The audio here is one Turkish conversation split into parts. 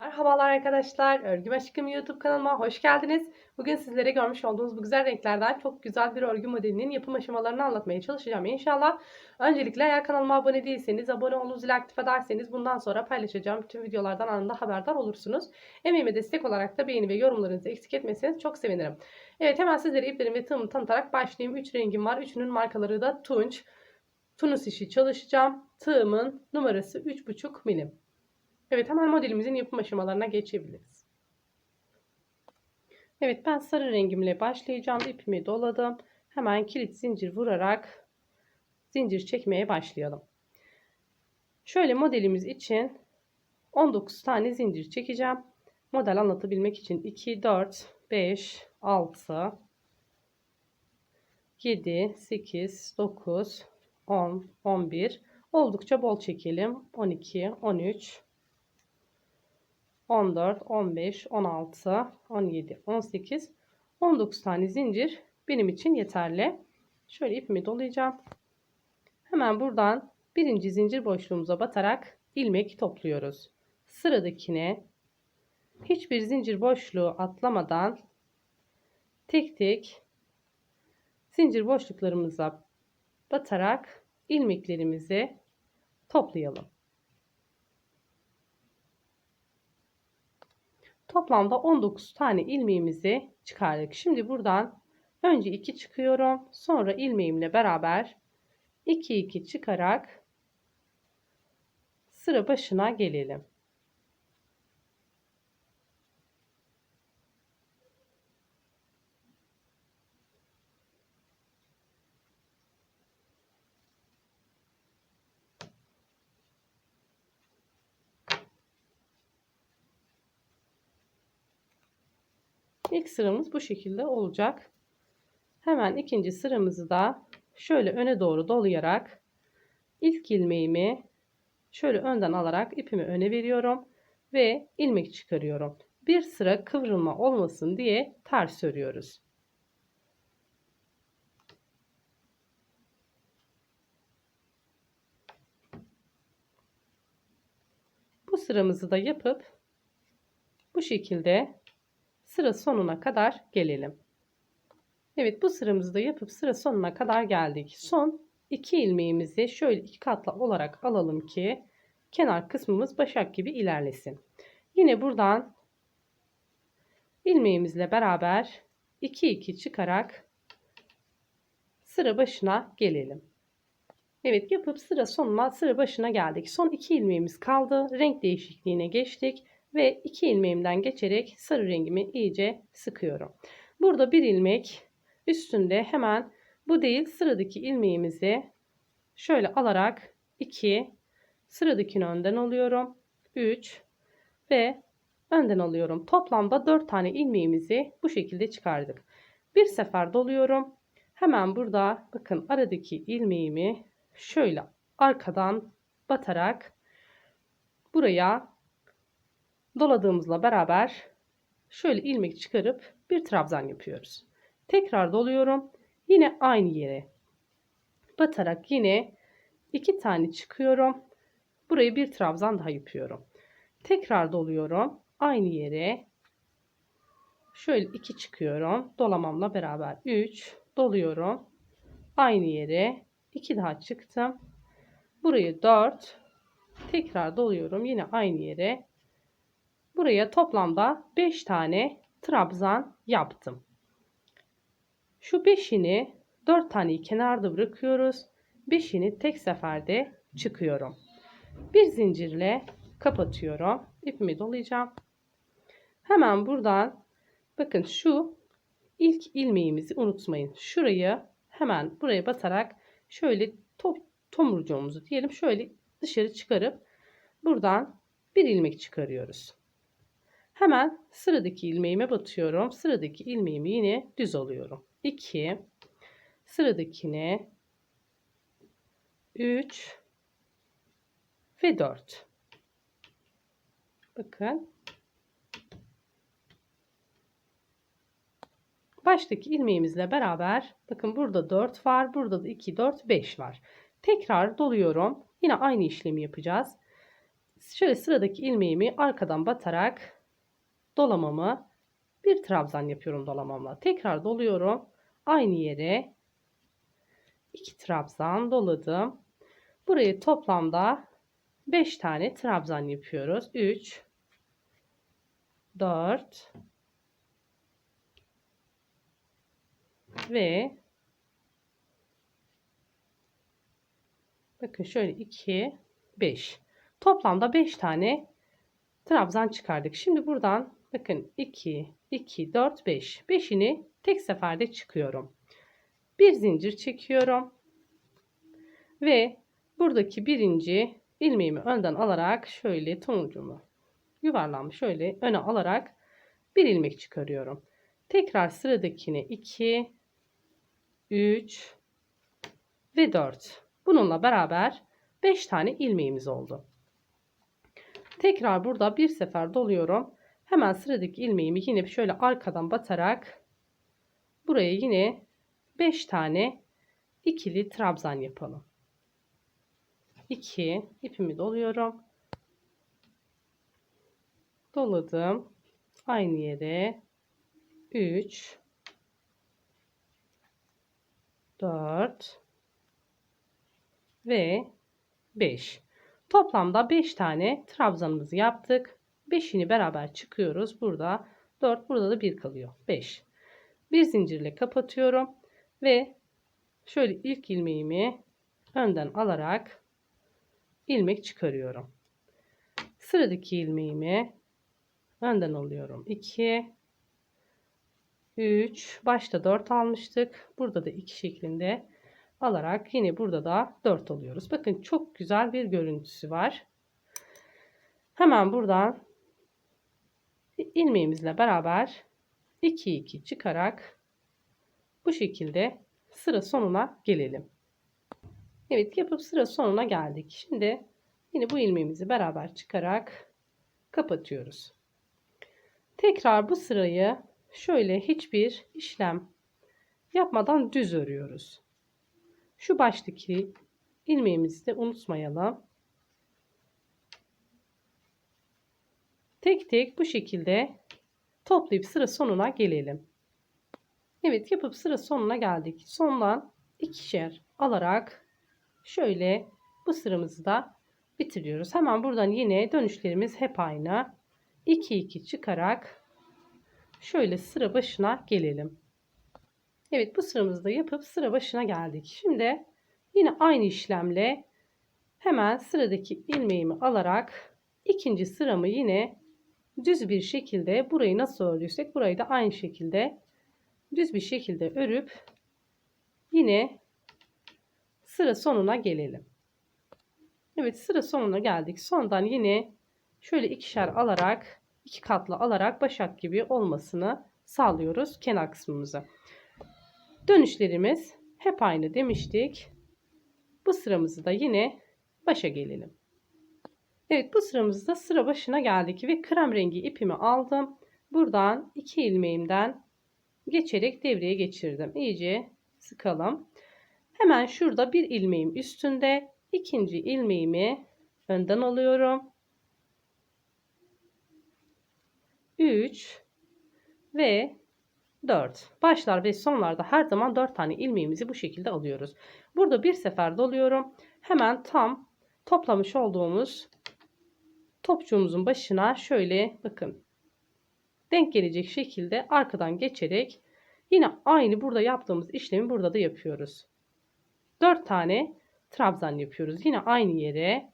Merhabalar arkadaşlar. Örgü Aşkım YouTube kanalıma hoş geldiniz. Bugün sizlere görmüş olduğunuz bu güzel renklerden çok güzel bir örgü modelinin yapım aşamalarını anlatmaya çalışacağım inşallah. Öncelikle eğer kanalıma abone değilseniz abone olup zil aktif ederseniz bundan sonra paylaşacağım bütün videolardan anında haberdar olursunuz. Emeğime destek olarak da beğeni ve yorumlarınızı eksik etmeseniz çok sevinirim. Evet hemen sizlere iplerim ve tığımı tanıtarak başlayayım. 3 rengim var. Üçünün markaları da Tunç. Tunus işi çalışacağım. Tığımın numarası 3,5 milim. Evet hemen modelimizin yapım aşamalarına geçebiliriz. Evet ben sarı rengimle başlayacağım. İpimi doladım. Hemen kilit zincir vurarak zincir çekmeye başlayalım. Şöyle modelimiz için 19 tane zincir çekeceğim. Model anlatabilmek için 2, 4, 5, 6, 7, 8, 9, 10, 11. Oldukça bol çekelim. 12, 13, 14, 15, 16, 17, 18, 19 tane zincir benim için yeterli. Şöyle ipimi dolayacağım. Hemen buradan birinci zincir boşluğumuza batarak ilmek topluyoruz. Sıradakine hiçbir zincir boşluğu atlamadan tek tek zincir boşluklarımıza batarak ilmeklerimizi toplayalım. Toplamda 19 tane ilmeğimizi çıkardık. Şimdi buradan önce 2 çıkıyorum. Sonra ilmeğimle beraber 2 2 çıkarak sıra başına gelelim. İlk sıramız bu şekilde olacak. Hemen ikinci sıramızı da şöyle öne doğru dolayarak ilk ilmeğimi şöyle önden alarak ipimi öne veriyorum ve ilmek çıkarıyorum. Bir sıra kıvrılma olmasın diye ters örüyoruz. Bu sıramızı da yapıp bu şekilde sıra sonuna kadar gelelim. Evet bu sıramızı da yapıp sıra sonuna kadar geldik. Son iki ilmeğimizi şöyle iki katla olarak alalım ki kenar kısmımız başak gibi ilerlesin. Yine buradan ilmeğimizle beraber 2 2 çıkarak sıra başına gelelim. Evet yapıp sıra sonuna sıra başına geldik. Son iki ilmeğimiz kaldı. Renk değişikliğine geçtik ve iki ilmeğimden geçerek sarı rengimi iyice sıkıyorum. Burada bir ilmek üstünde hemen bu değil sıradaki ilmeğimizi şöyle alarak 2 sıradakini önden alıyorum 3 ve önden alıyorum. Toplamda 4 tane ilmeğimizi bu şekilde çıkardık. Bir sefer doluyorum. Hemen burada bakın aradaki ilmeğimi şöyle arkadan batarak buraya doladığımızla beraber şöyle ilmek çıkarıp bir trabzan yapıyoruz. Tekrar doluyorum. Yine aynı yere batarak yine iki tane çıkıyorum. Burayı bir trabzan daha yapıyorum. Tekrar doluyorum. Aynı yere şöyle iki çıkıyorum. Dolamamla beraber 3 doluyorum. Aynı yere iki daha çıktım. Burayı 4 tekrar doluyorum. Yine aynı yere Buraya toplamda 5 tane trabzan yaptım. Şu 5'ini 4 taneyi kenarda bırakıyoruz. 5'ini tek seferde çıkıyorum. Bir zincirle kapatıyorum. İpimi dolayacağım. Hemen buradan bakın şu ilk ilmeğimizi unutmayın. Şurayı hemen buraya batarak şöyle to tomurcuğumuzu diyelim şöyle dışarı çıkarıp buradan bir ilmek çıkarıyoruz. Hemen sıradaki ilmeğime batıyorum. Sıradaki ilmeğimi yine düz alıyorum. 2 sıradakine 3 ve 4. Bakın. Baştaki ilmeğimizle beraber bakın burada 4 var. Burada da 2 4 5 var. Tekrar doluyorum. Yine aynı işlemi yapacağız. Şöyle sıradaki ilmeğimi arkadan batarak dolamamı bir trabzan yapıyorum dolamamla. Tekrar doluyorum. Aynı yere iki trabzan doladım. Burayı toplamda 5 tane trabzan yapıyoruz. 3 4 ve bakın şöyle 2 5 toplamda 5 tane trabzan çıkardık. Şimdi buradan bakın 2 2 4 5 5'ini tek seferde çıkıyorum. Bir zincir çekiyorum. Ve buradaki birinci ilmeğimi önden alarak şöyle tonucumu yuvarlanmış şöyle öne alarak bir ilmek çıkarıyorum. Tekrar sıradakine 2 3 ve 4. Bununla beraber 5 tane ilmeğimiz oldu. Tekrar burada bir sefer doluyorum. Hemen sıradaki ilmeğimi yine şöyle arkadan batarak buraya yine 5 tane ikili trabzan yapalım. 2 ipimi doluyorum. Doladım. Aynı yere 3 4 ve 5. Toplamda 5 tane trabzanımızı yaptık. 5'ini beraber çıkıyoruz. Burada 4, burada da 1 kalıyor. 5. Bir zincirle kapatıyorum ve şöyle ilk ilmeğimi önden alarak ilmek çıkarıyorum. Sıradaki ilmeğimi önden alıyorum. 2 3 başta 4 almıştık. Burada da 2 şeklinde alarak yine burada da 4 alıyoruz. Bakın çok güzel bir görüntüsü var. Hemen buradan ilmeğimizle beraber 2 2 çıkarak bu şekilde sıra sonuna gelelim. Evet yapıp sıra sonuna geldik. Şimdi yine bu ilmeğimizi beraber çıkarak kapatıyoruz. Tekrar bu sırayı şöyle hiçbir işlem yapmadan düz örüyoruz. Şu baştaki ilmeğimizi de unutmayalım. Tek tek bu şekilde toplayıp sıra sonuna gelelim. Evet yapıp sıra sonuna geldik. Sondan ikişer alarak şöyle bu sıramızı da bitiriyoruz. Hemen buradan yine dönüşlerimiz hep aynı. 2 2 çıkarak şöyle sıra başına gelelim. Evet bu sıramızı da yapıp sıra başına geldik. Şimdi yine aynı işlemle hemen sıradaki ilmeğimi alarak ikinci sıramı yine düz bir şekilde burayı nasıl ördüysek burayı da aynı şekilde düz bir şekilde örüp yine sıra sonuna gelelim. Evet sıra sonuna geldik. Sondan yine şöyle ikişer alarak iki katlı alarak başak gibi olmasını sağlıyoruz kenar kısmımıza. Dönüşlerimiz hep aynı demiştik. Bu sıramızı da yine başa gelelim. Evet bu sıramızda sıra başına geldik ve krem rengi ipimi aldım. Buradan iki ilmeğimden geçerek devreye geçirdim. İyice sıkalım. Hemen şurada bir ilmeğim üstünde ikinci ilmeğimi önden alıyorum. 3 ve 4. Başlar ve sonlarda her zaman 4 tane ilmeğimizi bu şekilde alıyoruz. Burada bir sefer doluyorum. Hemen tam toplamış olduğumuz topçuğumuzun başına şöyle bakın denk gelecek şekilde arkadan geçerek yine aynı burada yaptığımız işlemi burada da yapıyoruz. 4 tane trabzan yapıyoruz. Yine aynı yere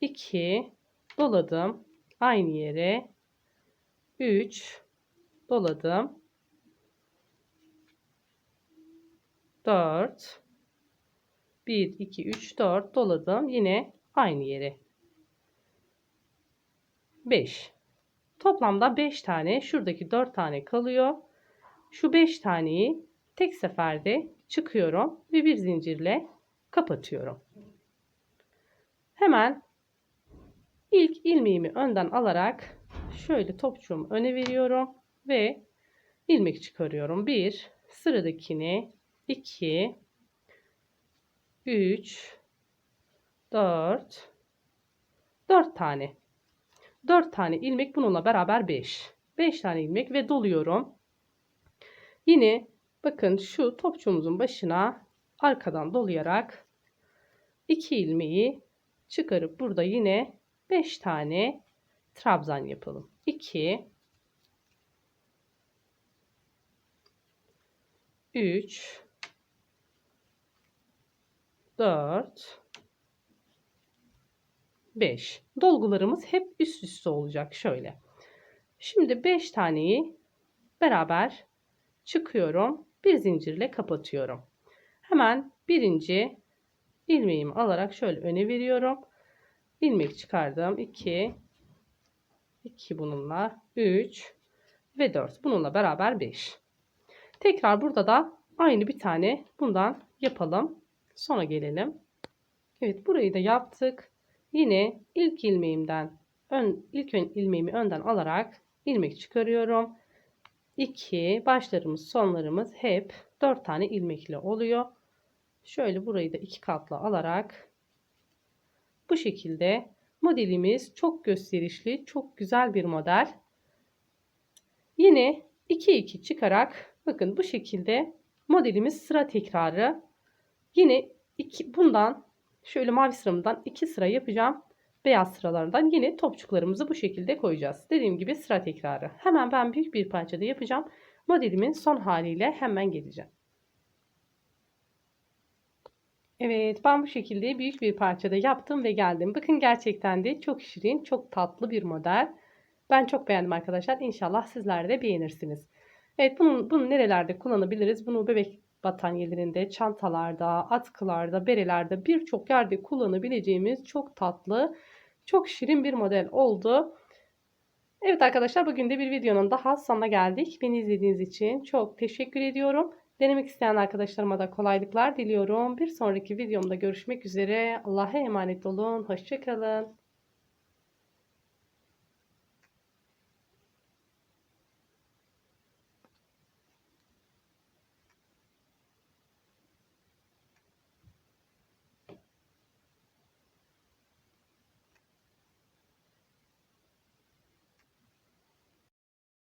2 doladım. Aynı yere 3 doladım. 4 1 2 3 4 doladım. Yine aynı yere. 5 Toplamda 5 tane, şuradaki 4 tane kalıyor. Şu 5 taneyi tek seferde çıkıyorum ve bir zincirle kapatıyorum. Hemen ilk ilmeğimi önden alarak şöyle topçuğumu öne veriyorum ve ilmek çıkarıyorum. 1 sıradakini 2 3 4 4 tane 4 tane ilmek bununla beraber 5 5 tane ilmek ve doluyorum. Yine bakın şu topçumuzun başına arkadan dolayarak 2 ilmeği çıkarıp burada yine 5 tane trabzan yapalım. 2 3 4 5 dolgularımız hep üst üste olacak. Şöyle. Şimdi 5 taneyi beraber çıkıyorum. Bir zincirle kapatıyorum. Hemen birinci ilmeğimi alarak şöyle öne veriyorum. İlmek çıkardım 2 2 bununla 3 ve 4 bununla beraber 5 tekrar burada da aynı bir tane bundan yapalım. Sonra gelelim. Evet burayı da yaptık yine ilk ilmeğimden ön ilk ön ilmeğimi önden alarak ilmek çıkarıyorum. 2 başlarımız sonlarımız hep 4 tane ilmekle oluyor. Şöyle burayı da iki katlı alarak bu şekilde modelimiz çok gösterişli çok güzel bir model. Yine 2 2 çıkarak bakın bu şekilde modelimiz sıra tekrarı. Yine iki, bundan şöyle mavi sıramdan 2 sıra yapacağım beyaz sıralardan yine topçuklarımızı bu şekilde koyacağız dediğim gibi sıra tekrarı hemen ben büyük bir parçada yapacağım modelimin son haliyle hemen geleceğim Evet ben bu şekilde büyük bir parçada yaptım ve geldim. Bakın gerçekten de çok şirin, çok tatlı bir model. Ben çok beğendim arkadaşlar. İnşallah sizler de beğenirsiniz. Evet bunu, bunu nerelerde kullanabiliriz? Bunu bebek battaniyelerinde, çantalarda, atkılarda, berelerde birçok yerde kullanabileceğimiz çok tatlı, çok şirin bir model oldu. Evet arkadaşlar bugün de bir videonun daha sonuna geldik. Beni izlediğiniz için çok teşekkür ediyorum. Denemek isteyen arkadaşlarıma da kolaylıklar diliyorum. Bir sonraki videomda görüşmek üzere. Allah'a emanet olun. Hoşçakalın.